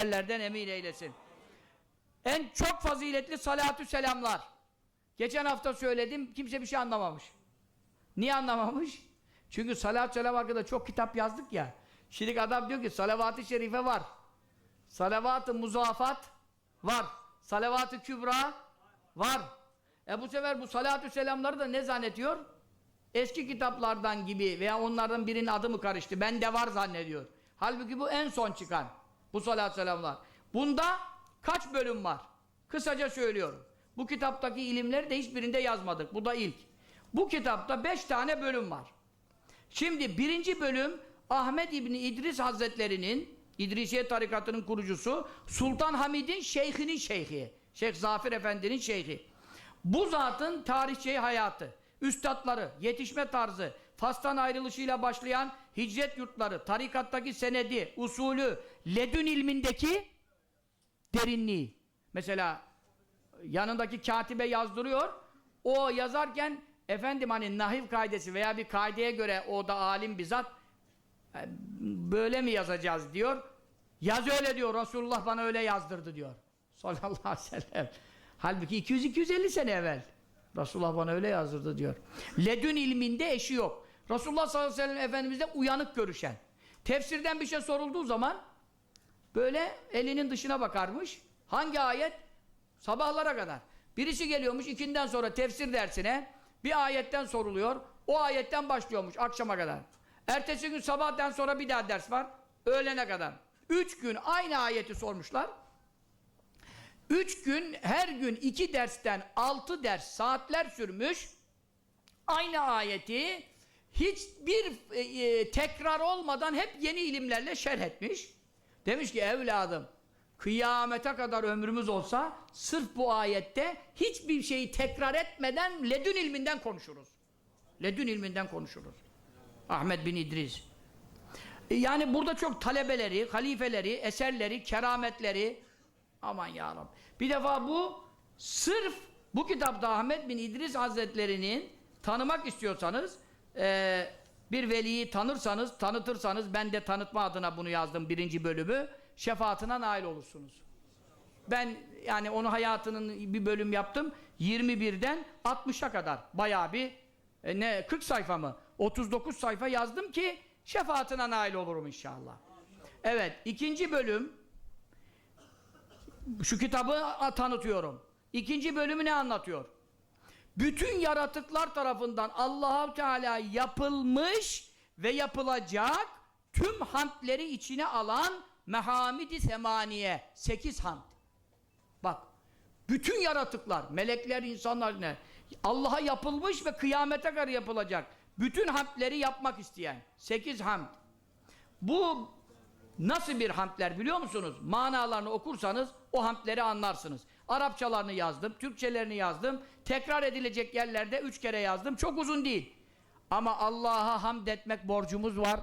yerlerden emin eylesin. En çok faziletli salatü selamlar. Geçen hafta söyledim, kimse bir şey anlamamış. Niye anlamamış? Çünkü salat selam hakkında çok kitap yazdık ya. Şimdi adam diyor ki salavat-ı şerife var. Salavat-ı muzafat var. Salavat-ı kübra var. E bu sefer bu salatü selamları da ne zannediyor? Eski kitaplardan gibi veya onlardan birinin adı mı karıştı? Bende var zannediyor. Halbuki bu en son çıkan. Bu salatü selamlar. Bunda kaç bölüm var? Kısaca söylüyorum. Bu kitaptaki ilimleri de hiçbirinde yazmadık. Bu da ilk. Bu kitapta beş tane bölüm var. Şimdi birinci bölüm Ahmet İbni İdris Hazretleri'nin İdrisiye tarikatının kurucusu Sultan Hamid'in şeyhinin şeyhi. Şeyh Zafir Efendi'nin şeyhi. Bu zatın tarihçeyi hayatı, üstadları, yetişme tarzı, Fas'tan ayrılışıyla başlayan hicret yurtları, tarikattaki senedi, usulü, ledün ilmindeki derinliği. Mesela yanındaki katibe yazdırıyor. O yazarken efendim hani nahiv kaidesi veya bir kaideye göre o da alim bizzat e, böyle mi yazacağız diyor. Yaz öyle diyor. Resulullah bana öyle yazdırdı diyor. Sallallahu aleyhi ve sellem. Halbuki 200-250 sene evvel. Resulullah bana öyle yazdırdı diyor. Ledün ilminde eşi yok. Resulullah sallallahu aleyhi ve sellem Efendimiz'de uyanık görüşen. Tefsirden bir şey sorulduğu zaman böyle elinin dışına bakarmış. Hangi ayet? Sabahlara kadar. Birisi geliyormuş ikinden sonra tefsir dersine bir ayetten soruluyor. O ayetten başlıyormuş akşama kadar. Ertesi gün sabahtan sonra bir daha ders var. Öğlene kadar. Üç gün aynı ayeti sormuşlar. Üç gün, her gün iki dersten altı ders saatler sürmüş. Aynı ayeti hiçbir e, e, tekrar olmadan hep yeni ilimlerle şerh etmiş. Demiş ki evladım kıyamete kadar ömrümüz olsa sırf bu ayette hiçbir şeyi tekrar etmeden ledün ilminden konuşuruz. Ledün ilminden konuşuruz. Ahmet bin İdris. E, Yani burada çok talebeleri, halifeleri, eserleri, kerametleri aman ya Rabbi. Bir defa bu sırf bu kitapta Ahmet bin İdris Hazretlerinin tanımak istiyorsanız e, bir veliyi tanırsanız, tanıtırsanız ben de tanıtma adına bunu yazdım birinci bölümü şefaatine nail olursunuz. Ben yani onu hayatının bir bölüm yaptım. 21'den 60'a kadar. Bayağı bir e, ne 40 sayfa mı? 39 sayfa yazdım ki şefaatine nail olurum inşallah. Evet, ikinci bölüm şu kitabı tanıtıyorum. İkinci bölümü ne anlatıyor? Bütün yaratıklar tarafından Allahu Teala yapılmış ve yapılacak tüm hamdleri içine alan mehamidi semaniye. Sekiz hamd. Bak. Bütün yaratıklar, melekler, insanlar ne? Allah'a yapılmış ve kıyamete kadar yapılacak. Bütün hamdleri yapmak isteyen. Sekiz hamd. Bu nasıl bir hamdler biliyor musunuz? Manalarını okursanız o hamdleri anlarsınız. Arapçalarını yazdım, Türkçelerini yazdım. Tekrar edilecek yerlerde üç kere yazdım. Çok uzun değil. Ama Allah'a hamd etmek borcumuz var.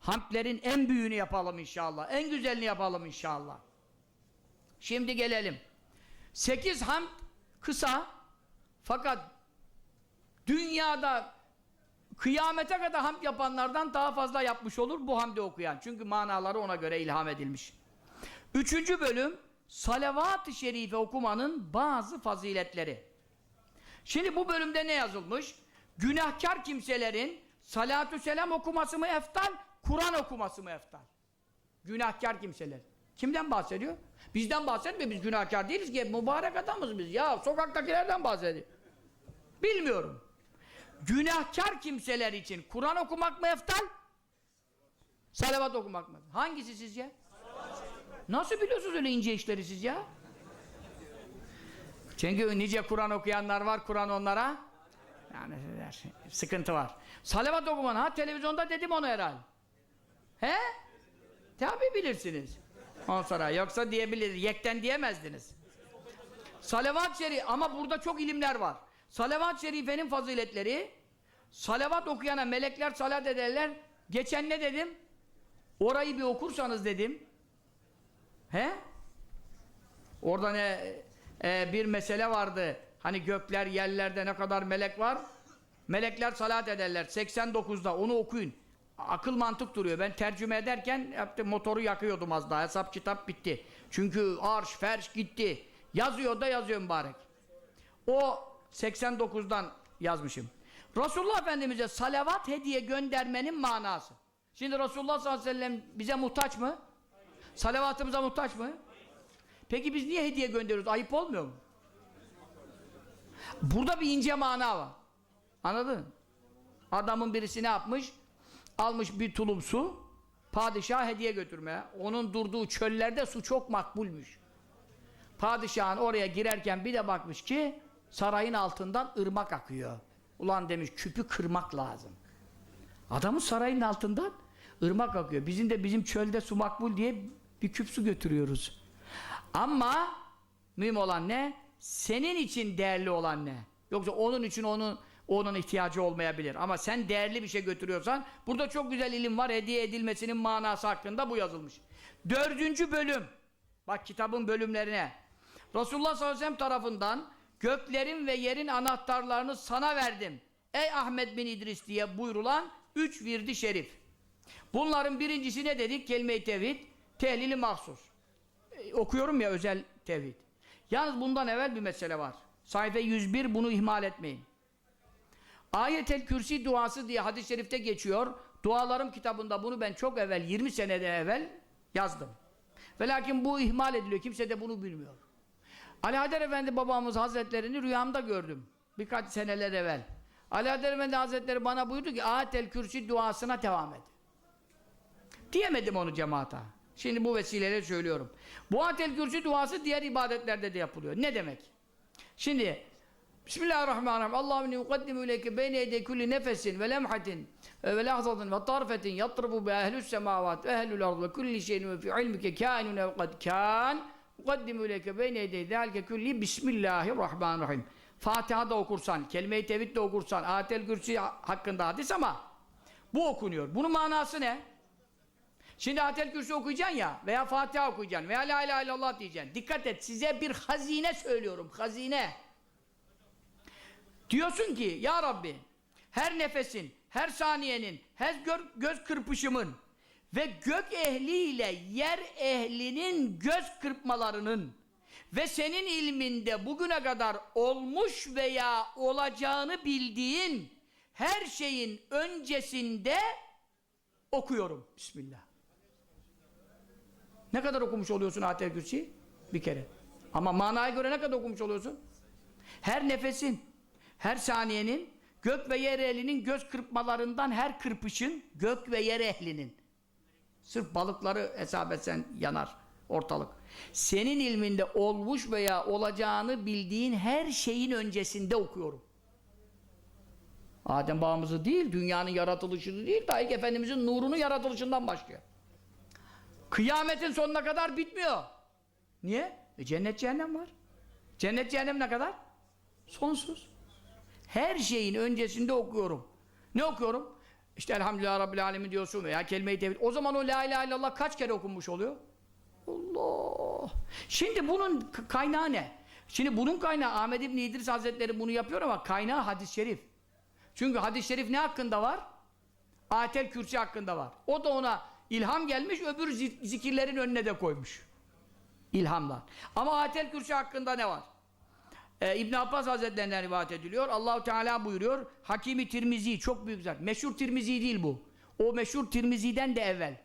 Hamdlerin en büyüğünü yapalım inşallah. En güzelini yapalım inşallah. Şimdi gelelim. Sekiz hamd kısa fakat dünyada kıyamete kadar hamd yapanlardan daha fazla yapmış olur bu hamdi okuyan. Çünkü manaları ona göre ilham edilmiş. Üçüncü bölüm salavat-ı şerife okumanın bazı faziletleri. Şimdi bu bölümde ne yazılmış? Günahkar kimselerin salatü selam okuması mı eftal, Kur'an okuması mı eftal? Günahkar kimseler. Kimden bahsediyor? Bizden bahsetmiyor. Biz günahkar değiliz ki. Mübarek adamız biz. Ya sokaktakilerden bahsediyor. Bilmiyorum. Günahkar kimseler için Kur'an okumak mı eftal? Salavat okumak mı? Hangisi sizce? Nasıl biliyorsunuz öyle ince işleri siz ya? Çünkü nice Kur'an okuyanlar var, Kur'an onlara yani sıkıntı var. Salavat okuman, ha televizyonda dedim onu herhal. He? Tabi bilirsiniz. Ondan sonra yoksa diyebilir, yekten diyemezdiniz. Salavat şerif ama burada çok ilimler var. Salavat şerifenin faziletleri salavat okuyana melekler salat ederler. Geçen ne dedim? Orayı bir okursanız dedim. He? Orada ne e, bir mesele vardı. Hani gökler, yerlerde ne kadar melek var? Melekler salat ederler. 89'da onu okuyun. akıl mantık duruyor. Ben tercüme ederken yaptım, motoru yakıyordum az daha. Hesap kitap bitti. Çünkü arş, ferş gitti. Yazıyor da yazıyor mübarek. O 89'dan yazmışım. Resulullah Efendimiz'e salavat hediye göndermenin manası. Şimdi Resulullah sallallahu aleyhi ve sellem bize muhtaç mı? Salavatımıza muhtaç mı? Peki biz niye hediye gönderiyoruz? Ayıp olmuyor mu? Burada bir ince mana var. Anladın? mı? Adamın birisi ne yapmış? Almış bir tulum su, padişaha hediye götürmeye. Onun durduğu çöllerde su çok makbulmüş. Padişahın oraya girerken bir de bakmış ki sarayın altından ırmak akıyor. Ulan demiş küpü kırmak lazım. Adamın sarayın altından ırmak akıyor. Bizim de bizim çölde su makbul diye bir küp su götürüyoruz. Ama mühim olan ne? Senin için değerli olan ne? Yoksa onun için onun onun ihtiyacı olmayabilir. Ama sen değerli bir şey götürüyorsan burada çok güzel ilim var. Hediye edilmesinin manası hakkında bu yazılmış. Dördüncü bölüm. Bak kitabın bölümlerine. Resulullah sallallahu aleyhi ve sellem tarafından göklerin ve yerin anahtarlarını sana verdim. Ey Ahmet bin İdris diye buyurulan üç virdi şerif. Bunların birincisi ne dedik? Kelime-i tevhid, tehlili mahsus. E, okuyorum ya özel tevhid. Yalnız bundan evvel bir mesele var. Sayfa 101 bunu ihmal etmeyin. Ayetel Kürsi duası diye hadis-i şerifte geçiyor. Dualarım kitabında bunu ben çok evvel, 20 senede evvel yazdım. Ve lakin bu ihmal ediliyor. Kimse de bunu bilmiyor. Ali Haydar Efendi babamız hazretlerini rüyamda gördüm. Birkaç seneler evvel. Ali Haydar Efendi hazretleri bana buyurdu ki Ayetel Kürsi duasına devam et. Diyemedim onu cemaate. Şimdi bu vesileyle söylüyorum. Bu Ayetel Kürsi duası diğer ibadetlerde de yapılıyor. Ne demek? Şimdi Bismillahirrahmanirrahim. Allahümme yukaddimu ileyke beyne yedey kulli nefesin ve lemhatin ve lahzatin ve tarfetin yatribu bi ehlü's semavat ve ehlül ard ve kulli şeyin ve fi ilmike kâinun ev kad kân yukaddimu ileyke beyne yedey zâlike kulli Bismillahirrahmanirrahim. Fatiha da okursan, kelime-i tevhid de okursan, ayetel kürsi hakkında hadis ama bu okunuyor. Bunun manası ne? Şimdi Ayetel Kürsi okuyacaksın ya veya Fatiha okuyacaksın veya La ilahe illallah diyeceksin. Dikkat et size bir hazine söylüyorum. Hazine. Diyorsun ki ya Rabbi her nefesin, her saniyenin, her gö- göz kırpışımın ve gök ehliyle yer ehlinin göz kırpmalarının ve senin ilminde bugüne kadar olmuş veya olacağını bildiğin her şeyin öncesinde okuyorum. Bismillah. Ne kadar okumuş oluyorsun Ayetel Kürsi'yi? Bir kere. Ama manaya göre ne kadar okumuş oluyorsun? Her nefesin, her saniyenin, gök ve yer ehlinin göz kırpmalarından her kırpışın, gök ve yer ehlinin. Sırf balıkları hesap etsen yanar ortalık. Senin ilminde olmuş veya olacağını bildiğin her şeyin öncesinde okuyorum. Adem bağımızı değil, dünyanın yaratılışını değil, dahi Efendimizin nurunu yaratılışından başlıyor. Kıyametin sonuna kadar bitmiyor. Niye? E cennet cehennem var. Cennet cehennem ne kadar? Sonsuz. Her şeyin öncesinde okuyorum. Ne okuyorum? İşte Elhamdülillah Rabbil Alemin diyorsun veya kelime-i tevhid. O zaman o La ilahe illallah kaç kere okunmuş oluyor? Allah! Şimdi bunun kaynağı ne? Şimdi bunun kaynağı Ahmed İbni İdris Hazretleri bunu yapıyor ama kaynağı hadis-i şerif. Çünkü hadis-i şerif ne hakkında var? Ayetel Kürsi hakkında var. O da ona ilham gelmiş, öbür zi- zikirlerin önüne de koymuş. İlhamlar. Ama Ayetel Kürsi hakkında ne var? Ee, İbn Abbas Hazretlerinden rivayet ediliyor. Allahu Teala buyuruyor. Hakimi Tirmizi çok büyük zat. Meşhur Tirmizi değil bu. O meşhur Tirmizi'den de evvel.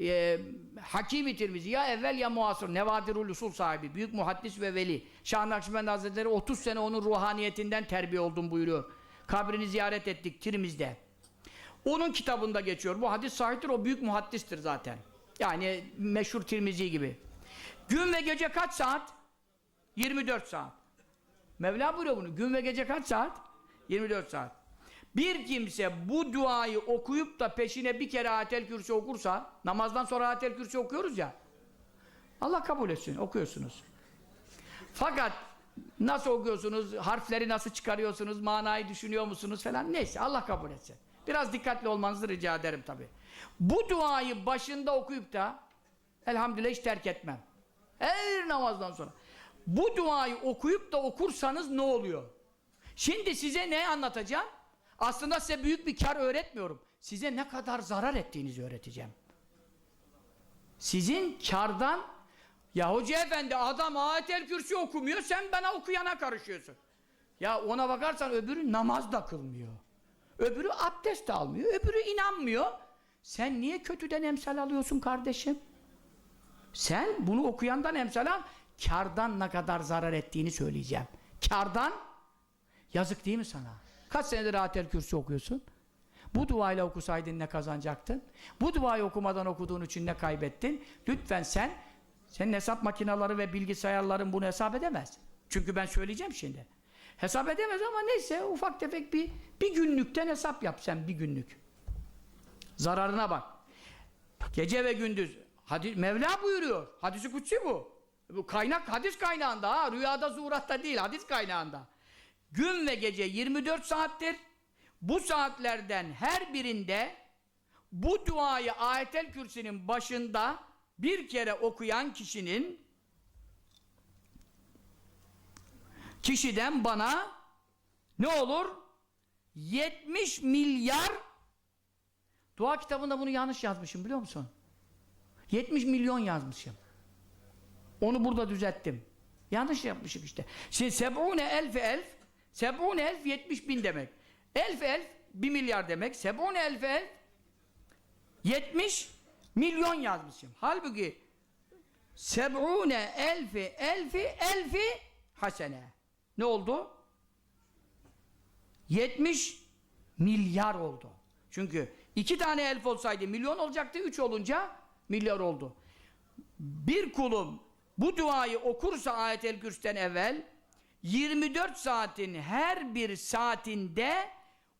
Ee, Hakimi Tirmizi ya evvel ya muasır. Nevadirul Usul sahibi. Büyük muhaddis ve veli. Şah Nakşibendi Hazretleri 30 sene onun ruhaniyetinden terbiye oldum buyuruyor. Kabrini ziyaret ettik Tirmiz'de. Onun kitabında geçiyor. Bu hadis sahiptir. O büyük muhaddistir zaten. Yani meşhur Tirmizi gibi. Gün ve gece kaç saat? 24 saat. Mevla buyuruyor bunu. Gün ve gece kaç saat? 24 saat. Bir kimse bu duayı okuyup da peşine bir kere Ayetel Kürsi okursa, namazdan sonra Ayetel Kürsi okuyoruz ya, Allah kabul etsin, okuyorsunuz. Fakat nasıl okuyorsunuz, harfleri nasıl çıkarıyorsunuz, manayı düşünüyor musunuz falan, neyse Allah kabul etsin. Biraz dikkatli olmanızı rica ederim tabi. Bu duayı başında okuyup da, elhamdülillah hiç terk etmem. Her namazdan sonra. Bu duayı okuyup da okursanız ne oluyor? Şimdi size ne anlatacağım? Aslında size büyük bir kar öğretmiyorum. size ne kadar zarar ettiğinizi öğreteceğim. Sizin kardan ya hoca efendi adam ayetel kürsü okumuyor sen bana okuyana karışıyorsun. Ya ona bakarsan öbürü namaz da kılmıyor. Öbürü abdest de almıyor. Öbürü inanmıyor. Sen niye kötüden emsal alıyorsun kardeşim? Sen bunu okuyandan emsal al. Kardan ne kadar zarar ettiğini söyleyeceğim. Kardan yazık değil mi sana? Kaç senedir ayetel kürsü okuyorsun? Bu duayla okusaydın ne kazanacaktın? Bu duayı okumadan okuduğun için ne kaybettin? Lütfen sen, senin hesap makineleri ve bilgisayarların bunu hesap edemez. Çünkü ben söyleyeceğim şimdi. Hesap edemez ama neyse ufak tefek bir, bir günlükten hesap yap sen bir günlük. Zararına bak. Gece ve gündüz. Hadis, Mevla buyuruyor. Hadisi kutsi bu. Bu kaynak hadis kaynağında ha. Rüyada zuhuratta değil hadis kaynağında. Gün ve gece 24 saattir. Bu saatlerden her birinde bu duayı ayetel kürsünün başında bir kere okuyan kişinin kişiden bana ne olur? 70 milyar dua kitabında bunu yanlış yazmışım biliyor musun? 70 milyon yazmışım. Onu burada düzelttim. Yanlış yapmışım işte. Şimdi sebune elfi elf sebune elf 70 bin demek. Elf elf 1 milyar demek. Sebune elf elf 70 milyon yazmışım. Halbuki sebune elfi elfi elfi hasene. Ne oldu? 70 milyar oldu. Çünkü iki tane elf olsaydı milyon olacaktı, üç olunca milyar oldu. Bir kulum bu duayı okursa ayet-el kürsüden evvel 24 saatin her bir saatinde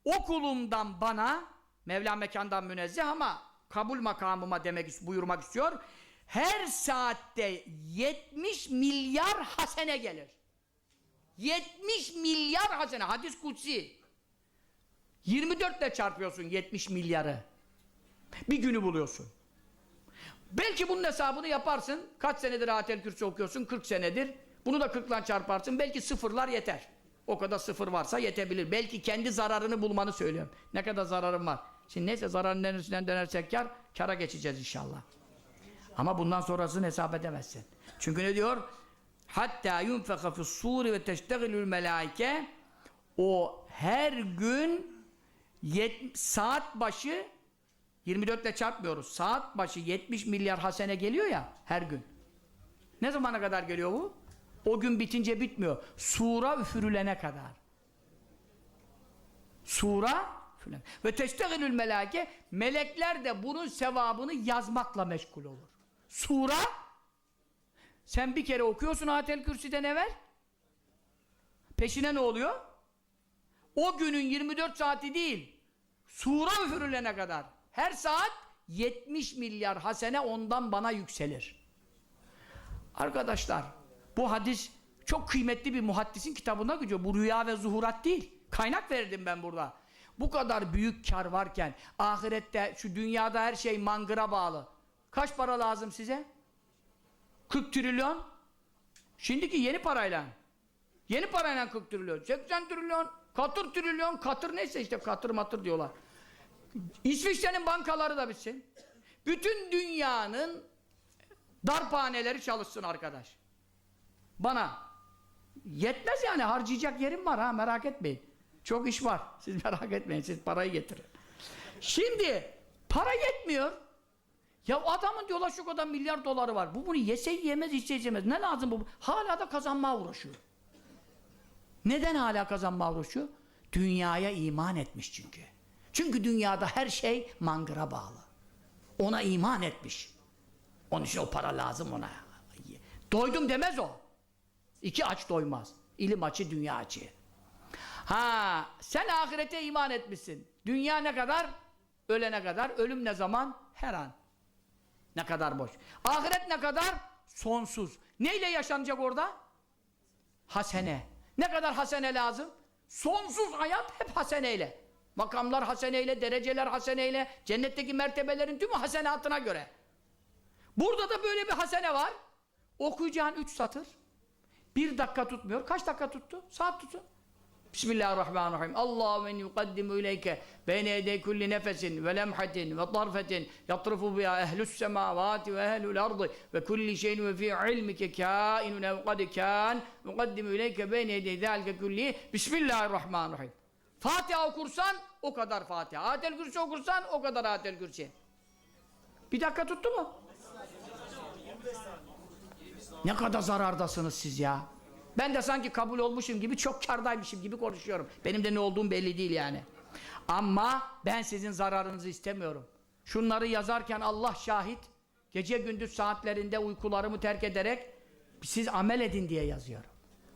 o kulumdan bana Mevla mekandan münezzeh ama kabul makamıma demek buyurmak istiyor. Her saatte 70 milyar hasene gelir. 70 milyar hasene. Hadis kutsi. 24 ile çarpıyorsun 70 milyarı. Bir günü buluyorsun. Belki bunun hesabını yaparsın. Kaç senedir ayetel kürsü okuyorsun? 40 senedir. Bunu da 40 ile çarparsın. Belki sıfırlar yeter. O kadar sıfır varsa yetebilir. Belki kendi zararını bulmanı söylüyorum. Ne kadar zararım var. Şimdi neyse zararın neresinden dönersek kar, kara geçeceğiz inşallah. Ama bundan sonrasını hesap edemezsin. Çünkü ne diyor? Hatta yunfeka fis suri ve teştegilül melaike o her gün yet, saat başı 24 ile çarpmıyoruz. Saat başı 70 milyar hasene geliyor ya her gün. Ne zamana kadar geliyor bu? O gün bitince bitmiyor. Sura üfürülene kadar. Sura üfürülene. Ve teştegilül melake melekler de bunun sevabını yazmakla meşgul olur. Sura sen bir kere okuyorsun Atel Kürsi'den evvel. Peşine ne oluyor? O günün 24 saati değil. Sura üfürülene kadar. Her saat 70 milyar hasene ondan bana yükselir. Arkadaşlar bu hadis çok kıymetli bir muhaddisin kitabına gidiyor. Bu rüya ve zuhurat değil. Kaynak verdim ben burada. Bu kadar büyük kar varken ahirette şu dünyada her şey mangıra bağlı. Kaç para lazım size? 40 trilyon. Şimdiki yeni parayla. Yeni parayla 40 trilyon. 80 trilyon. Katır trilyon. Katır neyse işte katır matır diyorlar. İsviçre'nin bankaları da bitsin. Bütün dünyanın darphaneleri çalışsın arkadaş. Bana. Yetmez yani harcayacak yerim var ha merak etmeyin. Çok iş var. Siz merak etmeyin. Siz parayı getirin. Şimdi para yetmiyor. Ya adamın diyorlar şu kadar milyar doları var. Bu bunu yese yemez, içse içemez. Ne lazım bu? Hala da kazanmaya uğraşıyor. Neden hala kazanmaya uğraşıyor? Dünyaya iman etmiş çünkü. Çünkü dünyada her şey mangıra bağlı. Ona iman etmiş. Onun için o para lazım ona. Doydum demez o. İki aç doymaz. İlim açı, dünya açı. Ha, sen ahirete iman etmişsin. Dünya ne kadar? Ölene kadar. Ölüm ne zaman? Her an. Ne kadar boş. Ahiret ne kadar? Sonsuz. Neyle yaşanacak orada? Hasene. Ne kadar hasene lazım? Sonsuz hayat hep haseneyle. Makamlar haseneyle, dereceler haseneyle, cennetteki mertebelerin tümü hasenatına göre. Burada da böyle bir hasene var. Okuyacağın üç satır. Bir dakika tutmuyor. Kaç dakika tuttu? Saat tutun. Bismillahirrahmanirrahim. Allahu men yukaddimu ileyke beyne yedey kulli nefesin ve lemhatin ve tarfetin yatrifu biha ehlus semavati ve ehlul ardı ve kulli şeyin ve fi ilmike kainun ev kad kan yukaddimu ileyke beyne yedey zâlike kulli Bismillahirrahmanirrahim. Fatiha okursan o kadar Fatiha. Ayetel Kürsi okursan o kadar Ayetel Kürsi. Bir dakika tuttu mu? Ne kadar zarardasınız siz ya. Ben de sanki kabul olmuşum gibi çok kardaymışım gibi konuşuyorum. Benim de ne olduğum belli değil yani. Ama ben sizin zararınızı istemiyorum. Şunları yazarken Allah şahit, gece gündüz saatlerinde uykularımı terk ederek siz amel edin diye yazıyorum.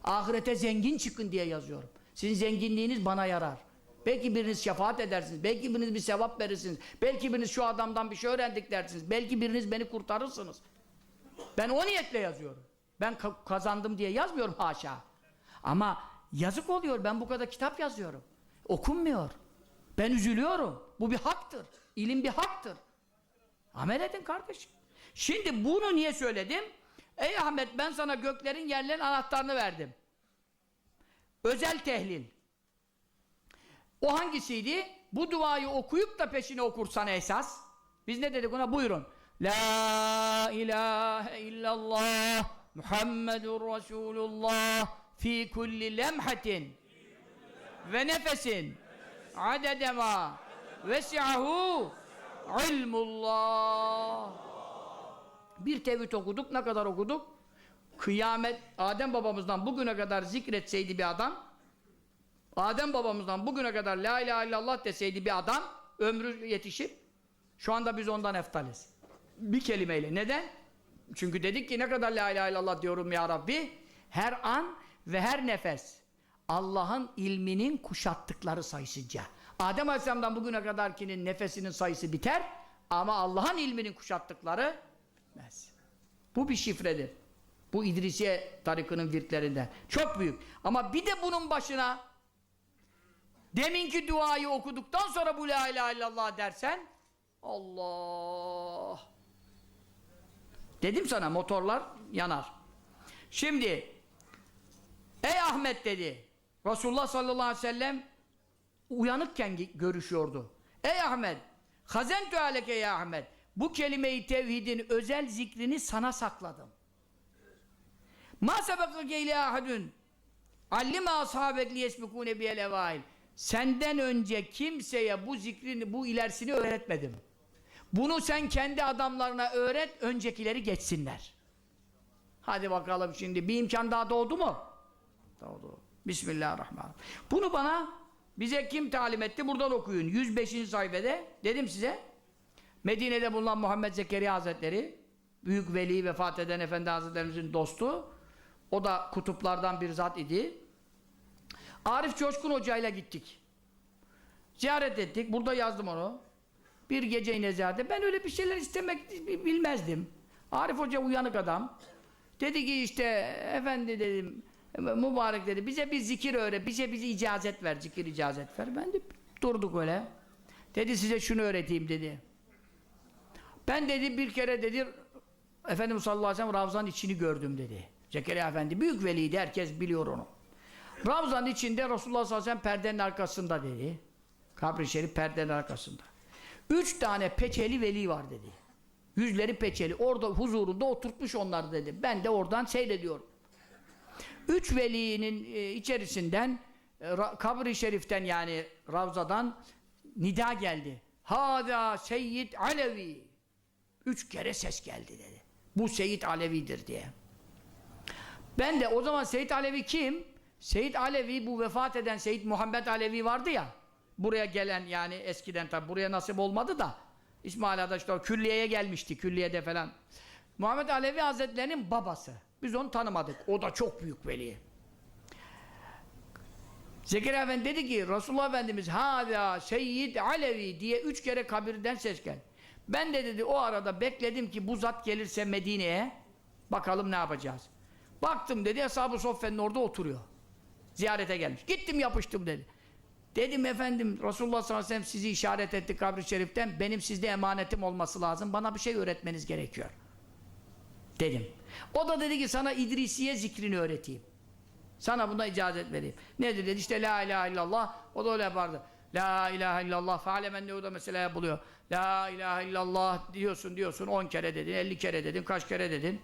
Ahirete zengin çıkın diye yazıyorum. Sizin zenginliğiniz bana yarar. Belki biriniz şefaat edersiniz. Belki biriniz bir sevap verirsiniz. Belki biriniz şu adamdan bir şey öğrendik dersiniz. Belki biriniz beni kurtarırsınız. Ben o niyetle yazıyorum. Ben ka- kazandım diye yazmıyorum haşa. Ama yazık oluyor. Ben bu kadar kitap yazıyorum. Okunmuyor. Ben üzülüyorum. Bu bir haktır. İlim bir haktır. Amel edin kardeşim. Şimdi bunu niye söyledim? Ey Ahmet ben sana göklerin yerlerin anahtarını verdim. Özel tehlil. O hangisiydi? Bu duayı okuyup da peşine okursan esas. Biz ne dedik ona? Buyurun. La ilahe illallah Muhammedur Resulullah fi kulli lemhatin ve nefesin adedema vesi'ahu ilmullah bir tevhid okuduk. Ne kadar okuduk? Kıyamet Adem babamızdan bugüne kadar zikretseydi bir adam Adem babamızdan bugüne kadar la ilahe illallah deseydi bir adam ömrü yetişip şu anda biz ondan eftaliz. Bir kelimeyle. Neden? Çünkü dedik ki ne kadar la ilahe illallah diyorum ya Rabbi her an ve her nefes Allah'ın ilminin kuşattıkları sayısınca. Adem Aleyhisselam'dan bugüne kadarkinin nefesinin sayısı biter ama Allah'ın ilminin kuşattıkları bitmez. Bu bir şifredir. Bu İdrisiye tarikının virtlerinden. Çok büyük. Ama bir de bunun başına deminki duayı okuduktan sonra bu la ilahe illallah dersen Allah dedim sana motorlar yanar. Şimdi ey Ahmet dedi Resulullah sallallahu aleyhi ve sellem uyanıkken görüşüyordu. Ey Ahmet hazentu aleke ya Ahmet bu kelimeyi tevhidin özel zikrini sana sakladım. Ma sebekake ile ahadun allime ashabek liyesbikune biyel evail senden önce kimseye bu zikrini, bu ilerisini öğretmedim. Bunu sen kendi adamlarına öğret, öncekileri geçsinler. Hadi bakalım şimdi, bir imkan daha doğdu mu? Doğdu. Bismillahirrahmanirrahim. Bunu bana, bize kim talim etti? Buradan okuyun. 105. sayfede, dedim size, Medine'de bulunan Muhammed Zekeriya Hazretleri, büyük veli vefat eden Efendi Hazretlerimizin dostu, o da kutuplardan bir zat idi. Arif Coşkun Hoca ile gittik. Ziyaret ettik. Burada yazdım onu. Bir gece ziyarete. Ben öyle bir şeyler istemek bilmezdim. Arif Hoca uyanık adam. Dedi ki işte efendi dedim mübarek dedi bize bir zikir öğret. Bize bize icazet ver. Zikir icazet ver. Ben de durduk öyle. Dedi size şunu öğreteyim dedi. Ben dedi bir kere dedi Efendimiz sallallahu aleyhi ve sellem Ravza'nın içini gördüm dedi. Zekeriya Efendi büyük veliydi. Herkes biliyor onu. Ravzanın içinde Resulullah sallallahu aleyhi ve sellem perdenin arkasında dedi. Kabri şerif perdenin arkasında. Üç tane peçeli veli var dedi. Yüzleri peçeli. Orada huzurunda oturtmuş onlar dedi. Ben de oradan seyrediyorum. Üç velinin e, içerisinden e, kabri şeriften yani Ravza'dan nida geldi. Hada Seyyid Alevi. Üç kere ses geldi dedi. Bu Seyyid Alevi'dir diye. Ben de o zaman Seyyid Alevi kim? Seyyid Alevi bu vefat eden Seyyid Muhammed Alevi vardı ya buraya gelen yani eskiden tabi buraya nasip olmadı da İsmail Ada işte külliyeye gelmişti külliyede falan. Muhammed Alevi Hazretlerinin babası. Biz onu tanımadık. O da çok büyük veli. Zekeriya Efendi dedi ki Resulullah Efendimiz Hâzâ Seyyid Alevi diye üç kere kabirden ses geldi. Ben de dedi o arada bekledim ki bu zat gelirse Medine'ye bakalım ne yapacağız. Baktım dedi Soffe'nin orada oturuyor. Ziyarete gelmiş. Gittim yapıştım dedi. Dedim efendim Resulullah sallallahu aleyhi ve sellem sizi işaret etti kabri şeriften. Benim sizde emanetim olması lazım. Bana bir şey öğretmeniz gerekiyor. Dedim. O da dedi ki sana İdrisiye zikrini öğreteyim. Sana buna icazet vereyim. Nedir dedi işte la ilahe illallah. O da öyle yapardı. La ilahe illallah. Fealemen ne o da mesela yapılıyor. La ilahe illallah diyorsun diyorsun 10 kere dedin, 50 kere dedin, kaç kere dedin.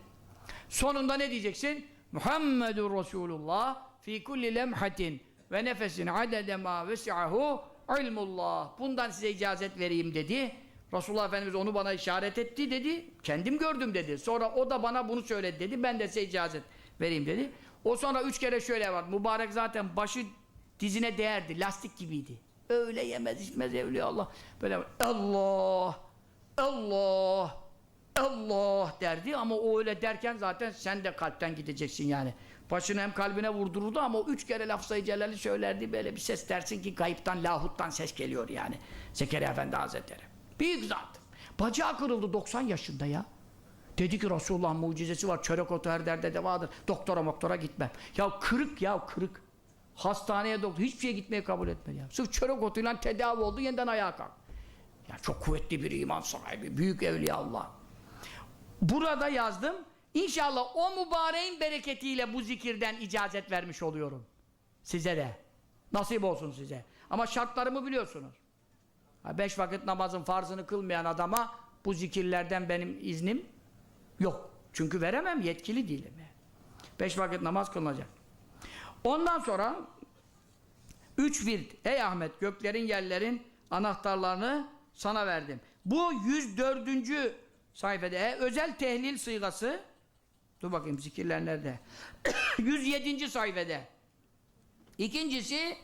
Sonunda ne diyeceksin? Muhammedur Resulullah fi kulli lemhatin ve nefesin adede ma vesi'ahu ilmullah. Bundan size icazet vereyim dedi. Resulullah Efendimiz onu bana işaret etti dedi. Kendim gördüm dedi. Sonra o da bana bunu söyledi dedi. Ben de size icazet vereyim dedi. O sonra üç kere şöyle var. Mübarek zaten başı dizine değerdi. Lastik gibiydi. Öyle yemez içmez evliya Allah. Böyle Allah Allah Allah derdi ama o öyle derken zaten sen de kalpten gideceksin yani. Başını hem kalbine vurdururdu ama o üç kere lafzayı celali söylerdi böyle bir ses dersin ki kayıptan lahuttan ses geliyor yani. Zekeriya Efendi Hazretleri. Büyük zat. Bacağı kırıldı 90 yaşında ya. Dedi ki Resulullah'ın mucizesi var. Çörek otu her derde devadır. Doktora moktora gitmem. Ya kırık ya kırık. Hastaneye doktor hiçbir şeye gitmeyi kabul etmedi ya. Sırf çörek otuyla tedavi oldu yeniden ayağa kalk. Ya çok kuvvetli bir iman sahibi. Büyük evliya Allah. Burada yazdım. İnşallah o mübareğin bereketiyle bu zikirden icazet vermiş oluyorum. Size de. Nasip olsun size. Ama şartlarımı biliyorsunuz. Beş vakit namazın farzını kılmayan adama bu zikirlerden benim iznim yok. Çünkü veremem, yetkili değilim. Beş vakit namaz kılınacak. Ondan sonra üç virt. Ey Ahmet göklerin yerlerin anahtarlarını sana verdim. Bu 104. sayfada e, özel tehlil sıygası dur bakayım zikirler nerede 107. sayfada İkincisi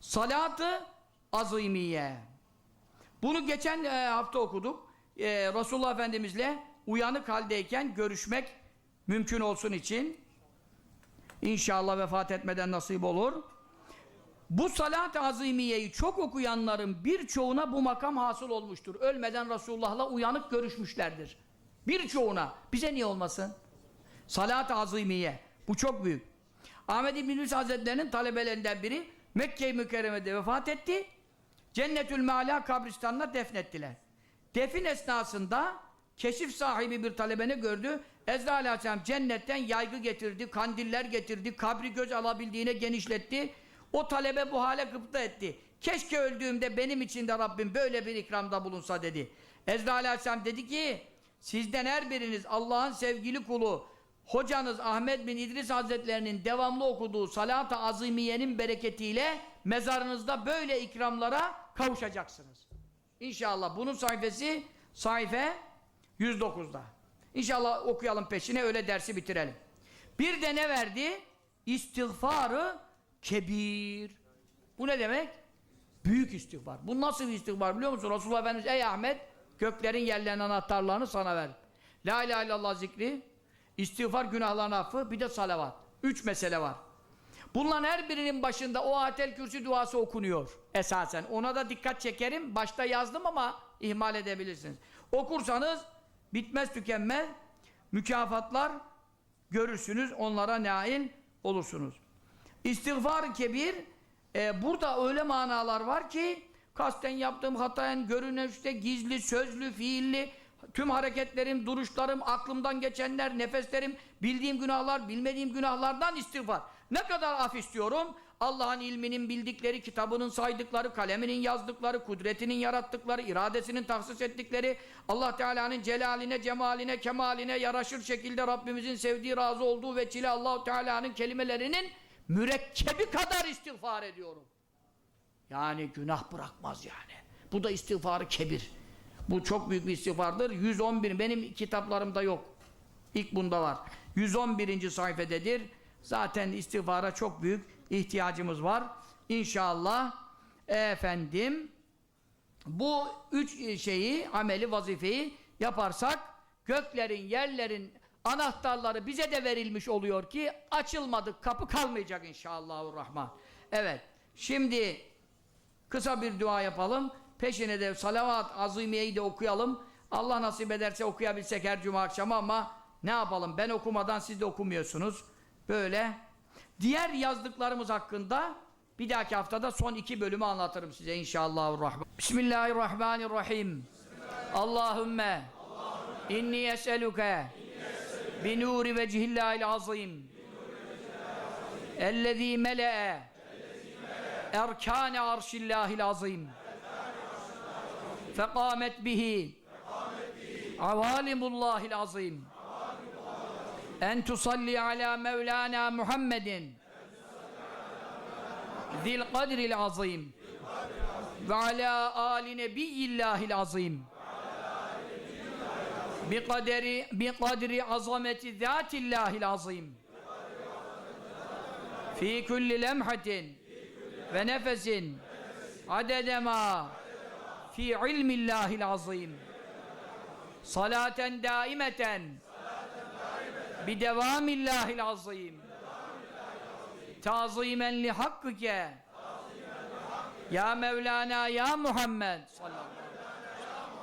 salatı azimiye bunu geçen e, hafta okuduk e, Resulullah Efendimizle uyanık haldeyken görüşmek mümkün olsun için İnşallah vefat etmeden nasip olur. Bu salat-ı azimiyeyi çok okuyanların birçoğuna bu makam hasıl olmuştur. Ölmeden Resulullah'la uyanık görüşmüşlerdir. Birçoğuna. Bize niye olmasın? Salat-ı azimiye. Bu çok büyük. Ahmed İbn Yunus Hazretleri'nin talebelerinden biri Mekke-i Mükerreme'de vefat etti. Cennetül Meala kabristanına defnettiler. Defin esnasında keşif sahibi bir talebeni gördü. Ezra Aleyhisselam cennetten yaygı getirdi, kandiller getirdi, kabri göz alabildiğine genişletti. O talebe bu hale gıpta etti. Keşke öldüğümde benim için de Rabbim böyle bir ikramda bulunsa dedi. Ezra Aleyhisselam dedi ki, sizden her biriniz Allah'ın sevgili kulu, hocanız Ahmet bin İdris Hazretlerinin devamlı okuduğu salat-ı azimiyenin bereketiyle mezarınızda böyle ikramlara kavuşacaksınız. İnşallah bunun sayfası sayfa 109'da. İnşallah okuyalım peşine öyle dersi bitirelim. Bir de ne verdi? İstiğfarı kebir. Bu ne demek? Büyük istiğfar. Bu nasıl bir istiğfar biliyor musun? Resulullah Efendimiz ey Ahmet göklerin yerlerin anahtarlarını sana ver. La ilahe illallah zikri, istiğfar günahların affı, bir de salavat. Üç mesele var. Bunların her birinin başında o atel kürsü duası okunuyor esasen. Ona da dikkat çekerim. Başta yazdım ama ihmal edebilirsiniz. Okursanız bitmez tükenmez mükafatlar görürsünüz. Onlara nail olursunuz. İstiğfar kebir e, burada öyle manalar var ki kasten yaptığım hatayen görünüşte gizli, sözlü, fiilli tüm hareketlerim, duruşlarım, aklımdan geçenler, nefeslerim, bildiğim günahlar, bilmediğim günahlardan istiğfar. Ne kadar af istiyorum? Allah'ın ilminin bildikleri, kitabının saydıkları, kaleminin yazdıkları, kudretinin yarattıkları, iradesinin tahsis ettikleri, Allah Teala'nın celaline, cemaline, kemaline yaraşır şekilde Rabbimizin sevdiği, razı olduğu ve çile Allah Teala'nın kelimelerinin mürekkebi kadar istiğfar ediyorum. Yani günah bırakmaz yani. Bu da istiğfarı kebir. Bu çok büyük bir istiğfardır. 111 benim kitaplarımda yok. İlk bunda var. 111. sayfededir. Zaten istiğfara çok büyük ihtiyacımız var. İnşallah efendim bu üç şeyi, ameli, vazifeyi yaparsak göklerin, yerlerin anahtarları bize de verilmiş oluyor ki açılmadık kapı kalmayacak inşallahurrahman. Evet. Şimdi kısa bir dua yapalım. Peşine de salavat azimiyeyi de okuyalım. Allah nasip ederse okuyabilsek her cuma akşamı ama ne yapalım ben okumadan siz de okumuyorsunuz. Böyle. Diğer yazdıklarımız hakkında bir dahaki haftada son iki bölümü anlatırım size inşallahurrahman. Bismillahirrahmanirrahim. Allahümme inni es'eluke bi nuri vecihillahil azim ellezî mele'e erkâne arşillâhil azîm fekâmet bihi. Avalimullâhil azîm en tusalli ala mevlana Muhammedin. Zil kadril azîm ve ala âli nebiyyillâhil azîm bi kaderi bi kadri azameti zâtillâhil azîm fi kulli lemhatin ve nefesin adede ma fi ilmillahil azim. Salaten daimeten. Bi devamillahil azim. Tazimen li hakkike ya Mevlana ya Muhammed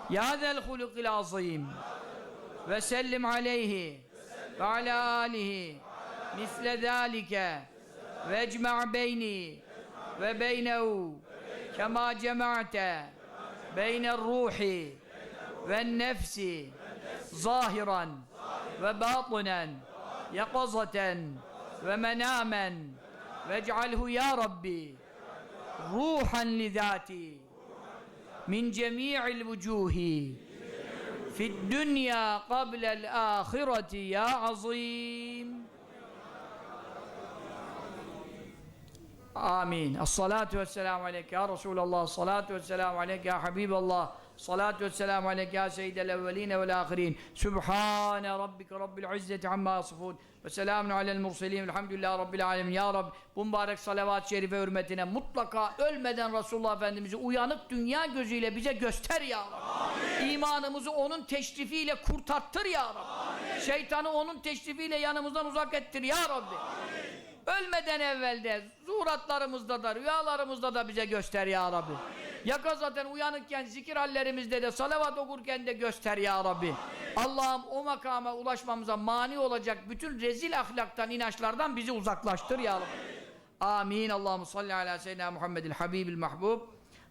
ya zel hulukil azim. Ve sellim aleyhi. Ve ala alihi. Misle zâlike ve ecma' beyni. Ve beynehu. Kema cema'te بين الروح والنفس ظاهرا وباطنا يقظة ومناما. واجعله يا ربي روحا لذاتي من جميع الوجوه في الدنيا قبل الآخرة يا عظيم. Amin. As-salatu vesselamu aleyke ya Resulallah. As-salatu vesselamu aleyke ya Habiballah. Salatu vesselamu aleyke ya seyyidel evveline vel ahirin. Sübhane rabbike rabbil izzeti amma yasifun. Ve selamun alel murselin. Elhamdülillahi rabbil alemin. Ya Rabbi bu mübarek salavat-ı şerife hürmetine mutlaka ölmeden Resulullah Efendimiz'i uyanık dünya gözüyle bize göster ya Rabbi. İmanımızı onun teşrifiyle kurtarttır ya Rabbi. Şeytanı onun teşrifiyle yanımızdan uzak ettir ya Rabbi. Ölmeden evvelde zuhuratlarımızda da rüyalarımızda da bize göster ya Rabbi. Yaka zaten uyanıkken zikir hallerimizde de salavat okurken de göster ya Rabbi. Allah'ım o makama ulaşmamıza mani olacak bütün rezil ahlaktan, inançlardan bizi uzaklaştır ya Rabbi. Amin. Allahu salli ala seyyidina Muhammedil habibil mahbub.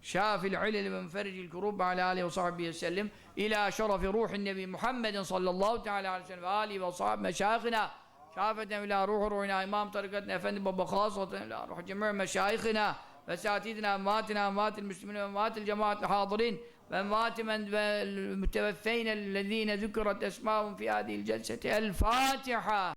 Şafil ilil ve müferricil kurub ala alihi ve sahbihi sellem ila şerefi ruhin nebi Muhammedin sallallahu teala aleyhi ve sellem ve alihi ve sahibi meşayihina şafeten ila ruhu ruhina imam tarikatına efendi baba khasaten ila ruhu cemî meşayihina ve saatidina emvatina emvatil müslümin ve emvatil cemaatil hadirin ve emvati men ve müteveffeyne ellezine zükret esmâhum fi hadihil celseti el Fatiha